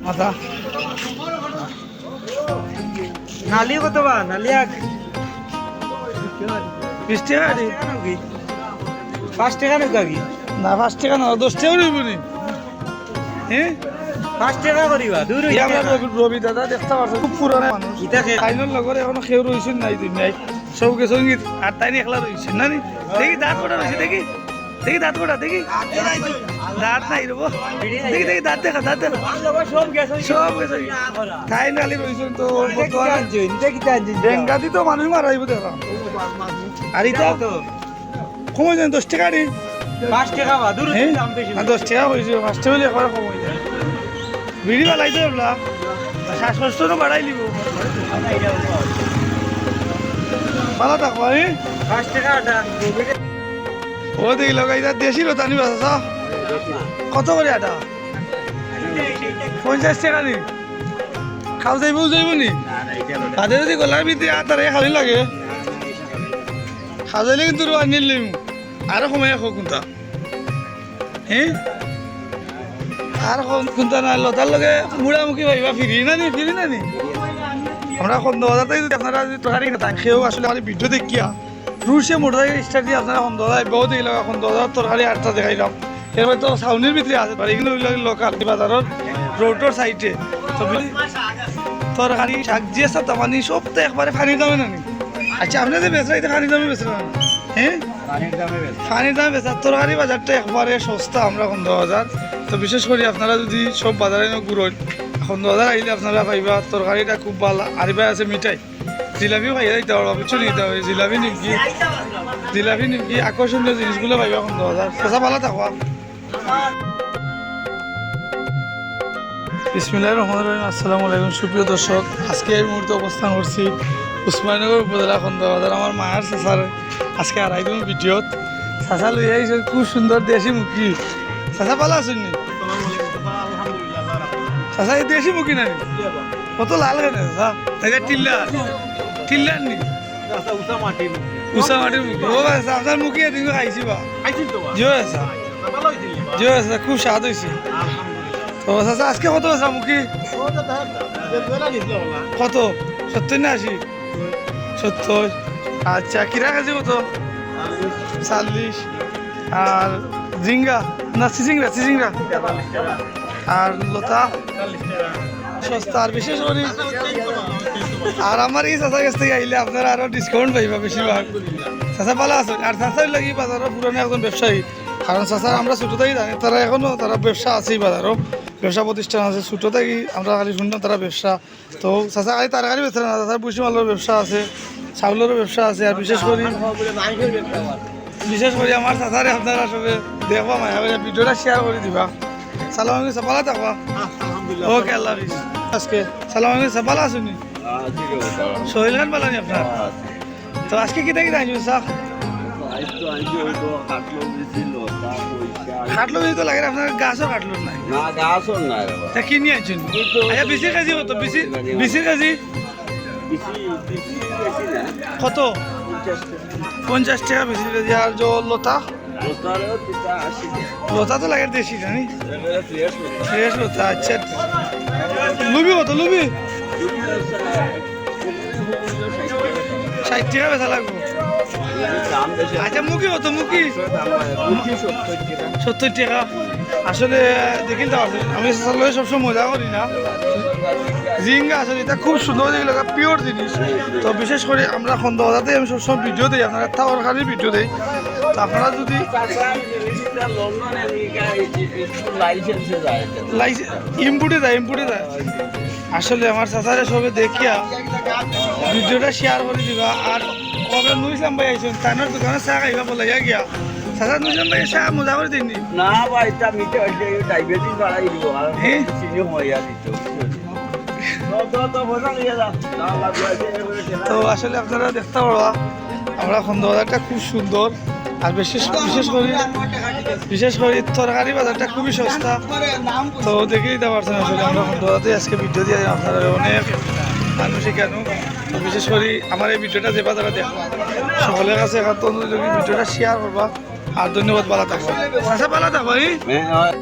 মাথা। নালি কত বা? নালি আগ বিশ টাকা নাকি পাঁচ টাকা নাকি না পাঁচ টাকা না দশ টাকা রইব নি হ্যাঁ পাঁচ টাকা করিবা দূর রবি- রবি দাদা দেখতে পারছ খুব পুরানো মানুষ আইনের লগর এখনও সেও রয়েছেন নাই দুনিয়ায় সৌকে সংগীত আর তাই একলা রয়েছেন না দেখি দাঁত কটা রয়েছে দেখি। দেখি দাঁত কটা দেখি। দাঁত নাই রব দেখি দেখি দাঁত দেখা দাঁত দেখা। সব গেছে। সব গেছে তাই নালি রয়েছেন তো বর্তমানে তো ডেঙ্গাতি তো মানুষ মারাইব দেখলাম। আর এটা কমে যায় দশ টাকা নি পাঁচ টাকা বা দূর হ্যাঁ? দাম বেশি আর দশ টাকা হয়েছে পাঁচটা হলে একবার যায়। বিড়ি বালাই তো এবলা শ্বাসকষ্টও বাড়াই দিব ভালো থাকব আমি পাঁচ টাকা আটা ও দেখি লগাই দেশি টানি বাসা কত করে আটা পঞ্চাশ টাকা নি। খাও যাইব যাইব নি? হাতে যদি গলার ভিতরে আটারে খালি লাগে। খাজাইলে কিন্তু রোয়া নিলাম আর সময় এখন কোনটা। হ্যাঁ আর কোনটা না লতার লগে মুড়ামুখি ভাইবা ফিরি না নি ফিরি না নি? আমরা সন্দেহ হাজারটাই যদি আপনারা যদি তরকারি খান সেও আসলে আমার ভিডিও দেখিয়া। রুশে মোটরসাইকেল স্টার্ট দিয়ে, আপনারা সন্দেহ হাজার বহু দেখিলাম সন্দেহ হাজার তরকারি আটটা দেখাইলাম এরপরে তো সাউনির ভিতরে আছে এগুলো লোকাল বাজারের রোডের সাইডে তরকারি শাক দিয়ে সব তামানি সব তো একবারে ফানি দামে না নি আচ্ছা আপনি যে বেচরা এটা ফানি দামে বেচরা হ্যাঁ ফানির দামে বেচার তরকারি বাজারটা একবারে সস্তা আমরা সন্দেহ হাজার তো বিশেষ করে আপনারা যদি সব বাজারে ঘুরেন সন্দেহ হাজার আইলে আপনারা পাইবা। তরকারিটা খুব ভালো আর এবার আছে মিঠাই। জিলাপিও খাইয়া দিতে পারবা কিছু নিতে হবে জিলাপি নিমকি জিলাপি নিমকি আকর্ষণীয় জিনিসগুলো পাইবা সন্দেহ হাজার পেশা ভালো থাকবা বিসমিল্লাহ রহমান রহিম। আসসালামু আলাইকুম সুপ্রিয় দর্শক। আজকে এই মুহূর্তে অবস্থান করছি উসমাননগর উপজেলা খন্দবাজার আমার মায়ের চাষার আজকে আড়াই দিন ভিডিওত চাষা লই আইছে খুব সুন্দর দেশি মুখি চাষা ভালো আছেন নি? চাষা এই দেশি মুখি না কত লাল কেন চাষা এটা টিল্লা। টিল্লার নি? উষা মাটির মুখি ও চাষা আপনার মুখি এদিন খাইছি বা। খাইছি তো জিও আছে জিও আছে খুব স্বাদ হয়েছে তো আজকে কত আছে মুখি? কত? সত্তর না আশি? সত্তর। আচ্ছা কিরা কেজি কত? চাল্লিশ। আর জিঙ্গা? না সিজিংরা সিজিংরা আর লতা? সস্তা আর বিশেষ করে আর আমার এই চাষার কাছ থেকে আইলে আপনারা আরও ডিসকাউন্ট পাইবা বেশিরভাগ। চাষা ভালো আছে আর চাষার লাগি বাজারের পুরানো একজন ব্যবসায়ী। কারণ চাষার আমরা ছোটো থেকে জানি তারা এখনও তারা ব্যবসা আছেই বা বাজারও ব্যবসা প্রতিষ্ঠান আছে ছোটো থেকে আমরা খালি শুনলাম তারা ব্যবসা। তো চাষা খালি তরকারি ব্যবসা না চাষার বুসি মালের ব্যবসা আছে চাউলেরও ব্যবসা আছে আর বিশেষ করে বিশেষ করে আমার চাচারে আপনারা সবে দেখবা মায়া করে ভিডিওটা শেয়ার করে দিবা। সালাম আলাইকুম সাপালা থাকবা? ওকে আল্লাহ হাফিজ। আজকে সালাম আলাইকুম সাপালা আসুনি সোহেল খান পালানি আপনার? তো আজকে কিতা কিতা আনছো চা বেশি তো লাগে আপনার গাছও নাই না। গাছও নাই তা কিনি আনছেন? আচ্ছা বেশি কেজি কত? বেশি বেশি কেজি। বেশি বেশি বেশি কত? পঞ্চাশ টাকা বেশি কেজি। আর যে লতা? লতা তো লাগে দেশি জানি ফ্রেশ লতা। আচ্ছা। লুবি কত? লুবি? ষাট টাকা বেচা লাগবো। বেশি আচ্ছা মুখি কত, মুখি? সত্তর টাকা। আসলে দেখিল তো, আমি সবসময় সবসময় মজা করি না। জিঙ্গা আসলে এটা খুব সুন্দর যেগুলো পিওর জিনিস। তো বিশেষ করে আমরা খন্দবাজাতে আমি সবসময় ভিডিও দিই, আপনারা তরকারির ভিডিও দিই। তো আপনারা যদি ইম্পুটে যায় ইম্পুটে যায় আসলে আমার চাচারে সবে দেখিয়া ভিডিওটা শেয়ার করে দিবা। আর কবে নুইসলাম ভাই আইসুন তানোর দোকানে চা খাইবা বলে গিয়া চাচা নুইসলাম ভাই চা মজা করে দিননি না? ভাই এটা মিটে হইলে ডায়াবেটিস বাড়াই দিব আর? চিনি হইয়া দিত তো তো তো তো আসলে আপনারা দেখতে পারবা আমরা খুব সুন্দর আর বিশেষ বিশেষ করে বিশেষ করে তরকারি বাজারটা খুবই সস্তা। তো দেখে দিতে পারছেন আসলে আমরা খন্দবাজারতে আজকে ভিডিও দিয়ে আপনারা অনেক মানুষই কেন বিশেষ করে আমার এই ভিডিওটা যে বাজারে দেখো, সকলের কাছে এখন তো যদি ভিডিওটা শেয়ার করবা। আর ধন্যবাদ, ভালো থাকব। আচ্ছা ভালো থাকব হ্যাঁ।